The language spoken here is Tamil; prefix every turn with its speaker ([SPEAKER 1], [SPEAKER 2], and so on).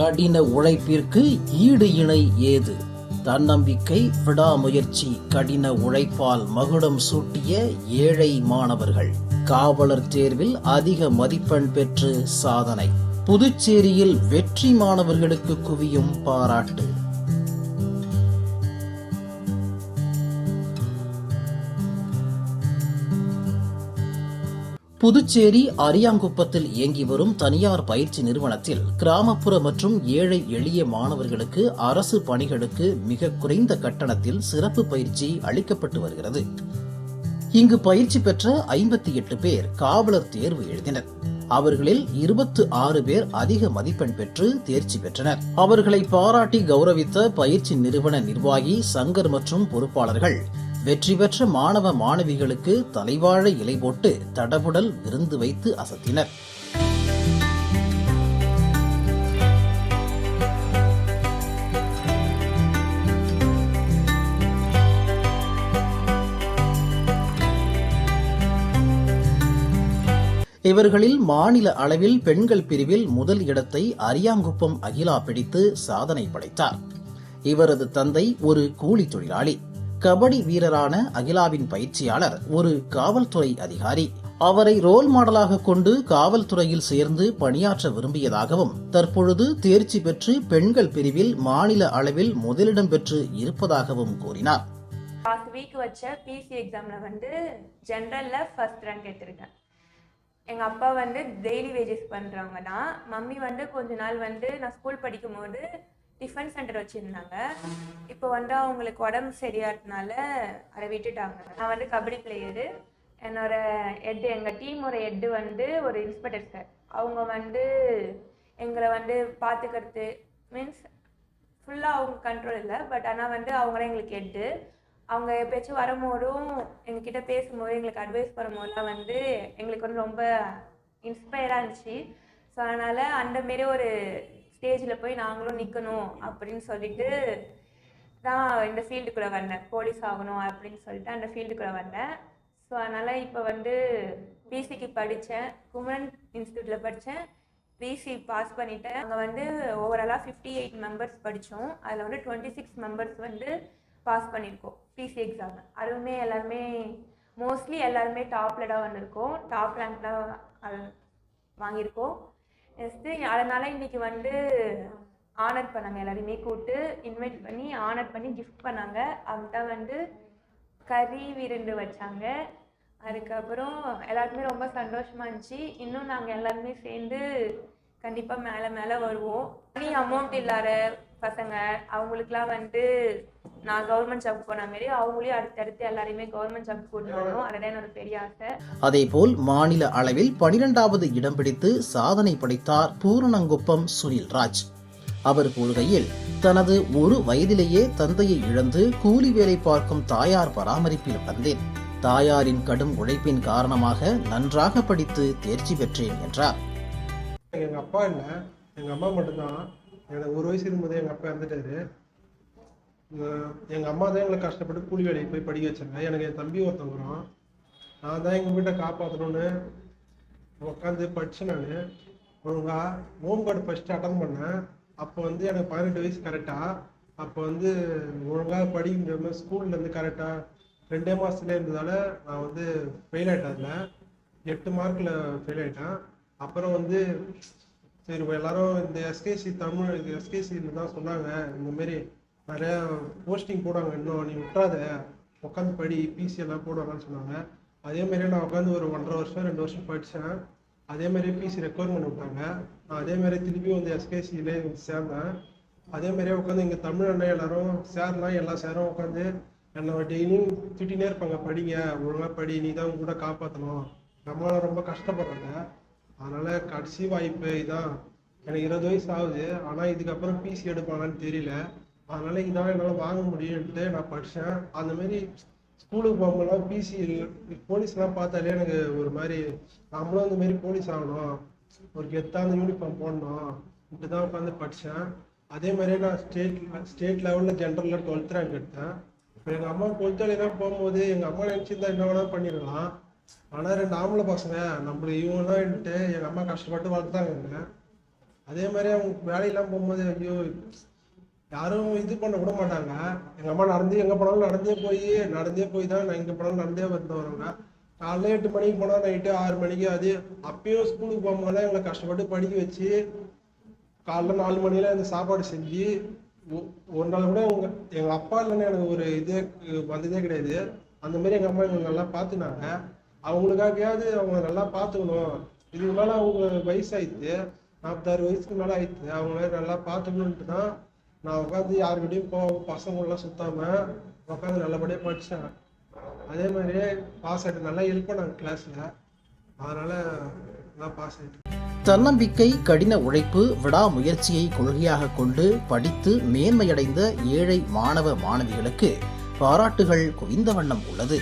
[SPEAKER 1] கடின உழைப்பிற்கு ஈடு இணை ஏது? தன்னம்பிக்கை விடாமுயற்சி கடின உழைப்பால் மகுடம் சூட்டிய ஏழை மாணவர்கள். காவலர் தேர்வில் அதிக மதிப்பெண் பெற்று சாதனை. புதுச்சேரியில் வெற்றி மாணவர்களுக்கு குவியும் பாராட்டு. புதுச்சேரி அரியாங்குப்பத்தில் இயங்கி வரும் தனியார் பயிற்சி நிறுவனத்தில் கிராமப்புற மற்றும் ஏழை எளிய மாணவர்களுக்கு அரசு பணிகளுக்கு மிக குறைந்த கட்டணத்தில் சிறப்பு பயிற்சி அளிக்கப்பட்டு வருகிறது. இங்கு பயிற்சி பெற்ற ஐம்பத்தி எட்டு பேர் காவலர் தேர்வு எழுதினர். அவர்களில் இருபத்து ஆறு பேர் அதிக மதிப்பெண் பெற்று தேர்ச்சி பெற்றனர். அவர்களை பாராட்டி கௌரவித்த பயிற்சி நிறுவன நிர்வாகி சங்கர் மற்றும் பொறுப்பாளர்கள் வெற்றி பெற்ற மாணவ மாணவிகளுக்கு தலைவாழ இலை போட்டு தடபுடல் விருந்து வைத்து அசத்தினர். இவர்களில் மாநில அளவில் பெண்கள் பிரிவில் முதல் இடத்தை அரியாங்குப்பம் அகிலா பிடித்து சாதனை படைத்தார். இவரது தந்தை ஒரு கூலி தொழிலாளி. கபடி வீரரான அகிலாவின் பயிற்சியாளர் ஒரு காவல்துறை அதிகாரி. அவரை ரோல் மாடலாக கொண்டு காவல்துறையில் சேர்ந்து பணியாற்ற விரும்பியதாகவும் தற்பொழுது தேர்ச்சி பெற்று பெண்கள் பிரிவில் மாநில அளவில் முதலிடம் பெற்று இருப்பதாகவும் கூறினார்.
[SPEAKER 2] லாஸ்ட் வீக் வச்ச பிசி எக்ஸாமில் வந்து ஜென்ரலில் ஃபர்ஸ்ட் ரேங்க் எடுத்திருக்கேன் எங்கள் அப்பா வந்து டெய்லி வேஜஸ் பண்ணுறவங்க தான். மம்மி வந்து கொஞ்ச நாள் வந்து நான் ஸ்கூல் படிக்கும் போது டிஃபன் சென்டர் வச்சுருந்தாங்க. இப்போ வந்து அவங்களுக்கு உடம்பு சரியாததுனால அதை விட்டுட்டாங்க. நான் வந்து கபடி பிளேயரு என்னோட ஹெட் எங்கள் டீமோட ஹெட்டு வந்து ஒரு இன்ஸ்பெக்டர் சார் அவங்க வந்து எங்களை வந்து பார்த்துக்கிறது மீன்ஸ் ஃபுல்லாக அவங்க கண்ட்ரோல் இல்லை. பட் ஆனால் வந்து அவங்களாம் எங்களுக்கு ஹெட்டு அவங்க எப்பயாச்சும் வரும்போதும் எங்ககிட்ட பேசும்போது எங்களுக்கு அட்வைஸ் பண்ணும்போதுலாம் வந்து எங்களுக்கு வந்து ரொம்ப இன்ஸ்பயராக இருந்துச்சு. ஸோ அதனால் அந்த மாரி ஒரு ஸ்டேஜில் போய் நாங்களும் நிற்கணும் அப்படின்னு சொல்லிட்டு தான் இந்த ஃபீல்டுக்குள்ளே வந்தேன். போலீஸ் ஆகணும் அப்படின்னு சொல்லிட்டு அந்த ஃபீல்டுக்குள்ளே வந்தேன். ஸோ அதனால் இப்போ வந்து பிசிக்கு படித்தேன் குமரன் இன்ஸ்டியூட்டில் படித்தேன் பிசி பாஸ் பண்ணிட்டேன். அங்கே வந்து ஓவராலாக ஃபிஃப்டி எயிட் மெம்பர்ஸ் படித்தோம் அதில் வந்து டுவெண்ட்டி சிக்ஸ் மெம்பர்ஸ் வந்து பாஸ் பண்ணியிருக்கோம் பிசி எக்ஸாம் அதுவுமே எல்லாருமே மோஸ்ட்லி எல்லாருமே டாப்பில் தான் வந்திருக்கோம். டாப் ரேங்க் தான் வாங்கியிருக்கோம். நெக்ஸ்ட்டு அதனால் இன்னைக்கு வந்து ஆனர் பண்ணாங்க எல்லாரையுமே கூப்பிட்டு இன்வைட் பண்ணி ஆனர் பண்ணி கிஃப்ட் பண்ணாங்க. அவங்க வந்து கறி விருந்து வச்சாங்க. அதுக்கப்புறம் எல்லாருக்குமே ரொம்ப சந்தோஷமா இருந்துச்சு. இன்னும் நாங்கள் எல்லாருமே சேர்ந்து கண்டிப்பாக மேலே மேலே வருவோம். நீ அமௌண்ட் இல்லாத பசங்க அவங்களுக்குலாம் வந்து நான் கவர்மெண்ட் ஜாப் போன மாரி அவங்களையும் அடுத்தடுத்து எல்லாரையுமே கவர்மெண்ட் ஜாப் கூட்டு வரணும். அதுதான் என்னோட பெரிய ஆசை.
[SPEAKER 1] அதேபோல் மாநில அளவில் பனிரெண்டாவது இடம் பிடித்து சாதனை படைத்தார் பூரணங்குப்பம் சுனில் ராஜ் அவர் கூறுகையில் தனது ஒரு வயதிலேயே தந்தையை இழந்து கூலி வேலை பார்க்கும் தாயார் பராமரிப்பில் வந்தேன். தாயாரின் கடும் உழைப்பின் காரணமாக நன்றாக படித்து தேர்ச்சி பெற்றேன் என்றார்.
[SPEAKER 3] எங்க அப்பா இல்லை எங்க அம்மா மட்டும்தான். எனக்கு ஒரு வயசு இருக்கும்போதே எங்க அப்பா இறந்துட்டாரு. எங்கள் எங்க அம்மா தான் எங்களை கஷ்டப்பட்டு கூலி வேலைக்கு போய் படிக்க வச்சாங்க. எனக்கு என் தம்பி ஒருத்தன் வரும் நான் தான் எங்க வீட்டை காப்பாற்றணும்னு உட்காந்து படிச்சேன் நான். ஒழுங்காக ஹோம் கார்டு ஃபர்ஸ்ட் அட்டன் பண்ணேன். அப்போ வந்து எனக்கு பதினெட்டு வயசு கரெக்டா அப்போ வந்து ஒழுங்காக படிக்க முடியாம ஸ்கூல்ல இருந்து கரெக்டா ரெண்டே மாசத்துல இருந்ததால நான் வந்து ஃபெயில் ஆயிட்டேன் அதில். எட்டு மார்க்ல ஃபெயில் ஆயிட்டேன். அப்புறம் வந்து சரி எல்லாரும் இந்த எஸ்கேசி தமிழ் எஸ்கேசின்னு தான் சொன்னாங்க. இந்த மாதிரி நிறைய போஸ்டிங் போடுவாங்க. இன்னும் நீ விட்டுறாத. உட்காந்து படி பிசி எல்லாம் போடுவாங்கன்னு சொன்னாங்க. அதே மாதிரியே நான் உட்காந்து ஒரு ஒன்றரை வருஷம் ரெண்டு வருஷம் படித்தேன் அதே மாதிரியே பிசி ரெக்குவயர்மெண்ட் விட்டாங்க. நான் அதே மாதிரி திருப்பி வந்து எஸ்கேசியிலே சேர்ந்தேன். அதே மாதிரியே உட்காந்து இங்கே தமிழ் அண்ணன் எல்லாரும் சேர்லாம் எல்லா சேரும் உட்காந்து என்னை டெய்லியும் திட்டினே இருப்பாங்க. படிங்க ஒழுங்காக படி நீ தான் உங்க கூட காப்பாற்றணும் நம்மளால ரொம்ப கஷ்டப்படுறாங்க. அதனால் கடைசி வாய்ப்பு இதான். எனக்கு இருபது வயசு ஆகுது. ஆனால் இதுக்கப்புறம் பிசி எடுப்பாங்களான்னு தெரியல. அதனால இதான் என்னால் வாங்க முடியும்ட்டு நான் படித்தேன் அந்த மாதிரி ஸ்கூலுக்கு போகும்போதெல்லாம் பிசி போலீஸ்லாம் பார்த்தாலே எனக்கு ஒரு மாதிரி நம்மளும் அந்த மாதிரி போலீஸ் ஆகணும். ஒரு கெத்தான யூனிஃபார்ம் போடணும். இப்படி தான் உட்காந்து படித்தேன் அதே மாதிரியே நான் ஸ்டேட் ஸ்டேட் லெவலில் ஜென்ரலில் டுவெல்த் ரேங்க் எடுத்தேன். இப்போ எங்கள் அம்மா டுவெல்த்தில் போகும்போது எங்கள் அம்மா நினச்சிருந்தா என்ன வேணாலும் பண்ணிடலாம். ஆனால் ரெண்டு ஆம்பளை பசங்க நம்மளுக்கு இவங்க தான் எங்கள் அம்மா கஷ்டப்பட்டு வளர்த்தாங்க அதே மாதிரி அவங்க வேலையெல்லாம் போகும்போது ஐயோ யாரும் இது பண்ண விட மாட்டாங்க. எங்கள் அம்மா நடந்து எங்கே போனாலும் நடந்தே போய் நடந்தே போய் தான் நான் எங்கே போனாலும் நடந்தே வந்து வருவாங்க காலைல எட்டு மணிக்கு போனால் நைட்டு ஆறு மணிக்கு அது. அப்பயும் ஸ்கூலுக்கு போகும்போதெல்லாம் எங்களை கஷ்டப்பட்டு படிக்க வச்சு காலைல நாலு மணியில் அந்த சாப்பாடு செஞ்சு ஒ- ஒரு நாள் கூட உங்க எங்கள் அப்பா இல்லைன்னு எனக்கு ஒரு இதே வந்ததே கிடையாது. அந்த மாதிரி எங்கள் அம்மா எங்களை நல்லா பார்த்துனாங்க அவங்களுக்காகயாவது அவங்க நல்லா பார்த்துக்கணும் இதுக்கு மேலே அவங்க வயசாயிடுச்சு நாற்பத்தாறு வயசுக்கு மேலே ஆயிடுச்சு அவங்கள நல்லா பார்த்துக்கணுன்ட்டு தான் நான் உட்காந்து யாருக்கிட்டையும் போ பசங்களெலாம் சுற்றாமல் உட்காந்து நல்லபடியாக படித்தேன் அதே மாதிரியே பாஸ் ஆகிட்டு நல்லா ஹெல்ப் பண்ணாங்க கிளாஸில் அதனால் நல்லா பாஸ் ஆகிட்டேன்
[SPEAKER 1] தன்னம்பிக்கை கடின உழைப்பு விடாமுயற்சியை கொள்கையாக கொண்டு படித்து மேன்மையடைந்த ஏழை மாணவ மாணவிகளுக்கு பாராட்டுகள் குவிந்த வண்ணம் உள்ளது.